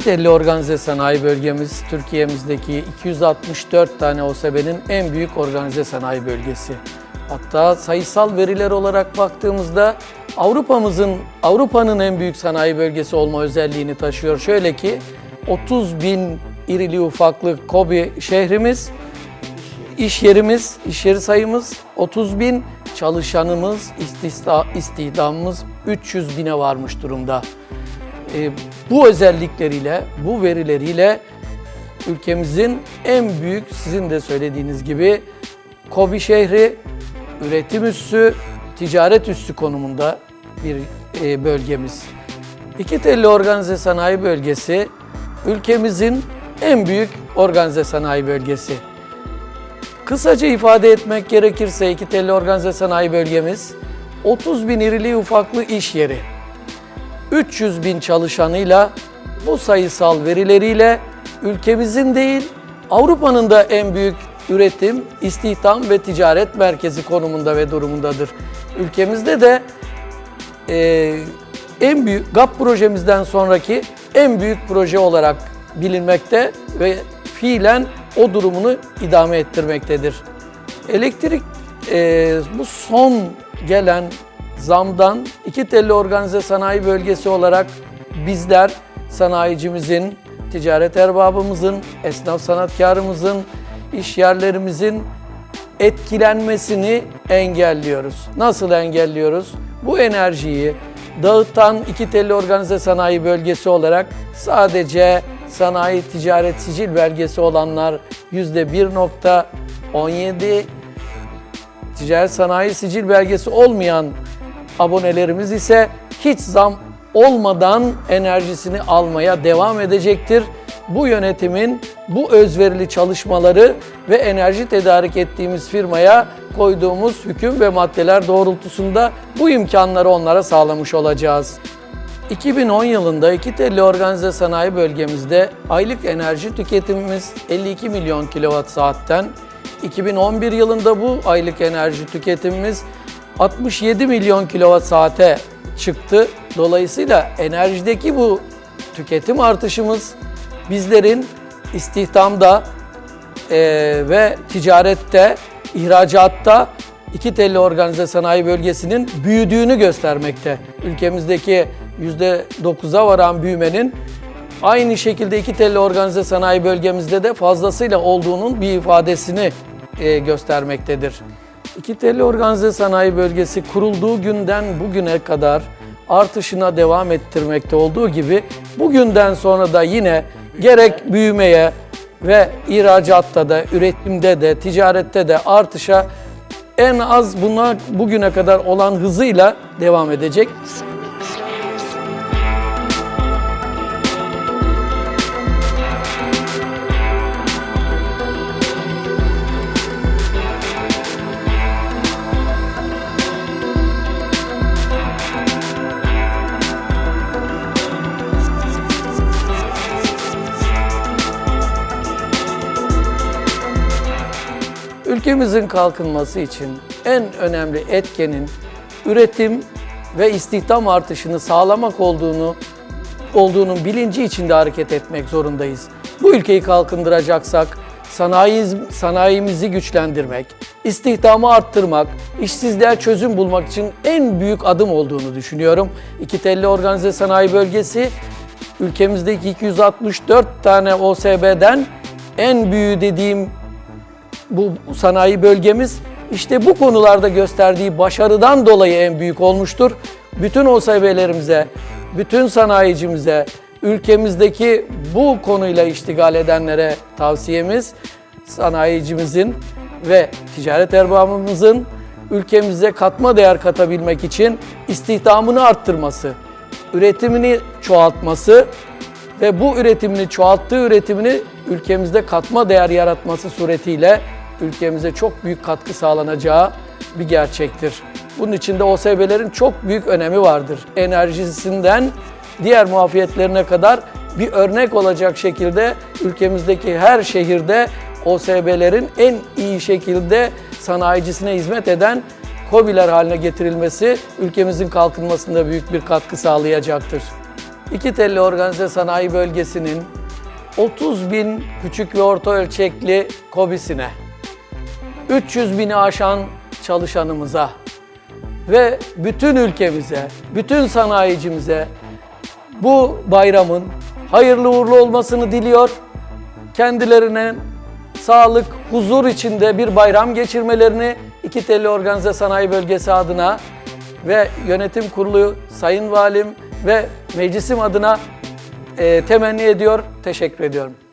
Telli organize sanayi bölgemiz Türkiye'mizdeki 264 tane OSB'nin en büyük organize sanayi bölgesi. Hatta sayısal veriler olarak baktığımızda Avrupa'mızın Avrupa'nın en büyük sanayi bölgesi olma özelliğini taşıyor. Şöyle ki 30 bin irili ufaklı Kobe şehrimiz, iş yerimiz, iş yeri sayımız 30 bin, çalışanımız, istihda, istihdamımız 300 bine varmış durumda. E, bu özellikleriyle, bu verileriyle ülkemizin en büyük sizin de söylediğiniz gibi Kobi şehri üretim üssü, ticaret üssü konumunda bir e, bölgemiz. İki telli organize sanayi bölgesi ülkemizin en büyük organize sanayi bölgesi. Kısaca ifade etmek gerekirse iki telli organize sanayi bölgemiz 30 bin irili ufaklı iş yeri, 300 bin çalışanıyla bu sayısal verileriyle ülkemizin değil Avrupa'nın da en büyük üretim, istihdam ve ticaret merkezi konumunda ve durumundadır. Ülkemizde de e, en büyük GAP projemizden sonraki en büyük proje olarak bilinmekte ve fiilen o durumunu idame ettirmektedir. Elektrik e, bu son gelen zamdan iki telli organize sanayi bölgesi olarak bizler sanayicimizin, ticaret erbabımızın, esnaf sanatkarımızın, iş yerlerimizin etkilenmesini engelliyoruz. Nasıl engelliyoruz? Bu enerjiyi dağıtan iki telli organize sanayi bölgesi olarak sadece sanayi ticaret sicil belgesi olanlar %1.17 ticaret sanayi sicil belgesi olmayan abonelerimiz ise hiç zam olmadan enerjisini almaya devam edecektir. Bu yönetimin bu özverili çalışmaları ve enerji tedarik ettiğimiz firmaya koyduğumuz hüküm ve maddeler doğrultusunda bu imkanları onlara sağlamış olacağız. 2010 yılında iki telli organize sanayi bölgemizde aylık enerji tüketimimiz 52 milyon kilowatt saatten 2011 yılında bu aylık enerji tüketimimiz 67 milyon kilowatt saate çıktı. Dolayısıyla enerjideki bu tüketim artışımız bizlerin istihdamda e, ve ticarette, ihracatta iki telli organize sanayi bölgesinin büyüdüğünü göstermekte. Ülkemizdeki %9'a varan büyümenin aynı şekilde iki telli organize sanayi bölgemizde de fazlasıyla olduğunun bir ifadesini e, göstermektedir. İki telli organize sanayi bölgesi kurulduğu günden bugüne kadar artışına devam ettirmekte olduğu gibi bugünden sonra da yine gerek büyümeye ve ihracatta da, üretimde de, ticarette de artışa en az buna bugüne kadar olan hızıyla devam edecek. Ülkemizin kalkınması için en önemli etkenin üretim ve istihdam artışını sağlamak olduğunu olduğunun bilinci içinde hareket etmek zorundayız. Bu ülkeyi kalkındıracaksak sanayi, sanayimizi güçlendirmek, istihdamı arttırmak, işsizliğe çözüm bulmak için en büyük adım olduğunu düşünüyorum. İki telli organize sanayi bölgesi ülkemizdeki 264 tane OSB'den en büyüğü dediğim bu sanayi bölgemiz işte bu konularda gösterdiği başarıdan dolayı en büyük olmuştur. Bütün OSB'lerimize, bütün sanayicimize, ülkemizdeki bu konuyla iştigal edenlere tavsiyemiz sanayicimizin ve ticaret erbabımızın ülkemize katma değer katabilmek için istihdamını arttırması, üretimini çoğaltması ve bu üretimini çoğalttığı üretimini ülkemizde katma değer yaratması suretiyle ülkemize çok büyük katkı sağlanacağı bir gerçektir. Bunun için de OSB'lerin çok büyük önemi vardır. Enerjisinden diğer muafiyetlerine kadar bir örnek olacak şekilde ülkemizdeki her şehirde OSB'lerin en iyi şekilde sanayicisine hizmet eden KOBİ'ler haline getirilmesi ülkemizin kalkınmasında büyük bir katkı sağlayacaktır. İki Telli Organize Sanayi Bölgesi'nin 30 bin küçük ve orta ölçekli kobisine, 300 bini aşan çalışanımıza ve bütün ülkemize, bütün sanayicimize bu bayramın hayırlı uğurlu olmasını diliyor. Kendilerine sağlık, huzur içinde bir bayram geçirmelerini İki Telli Organize Sanayi Bölgesi adına ve yönetim kurulu sayın valim ve meclisim adına e, temenni ediyor, teşekkür ediyorum.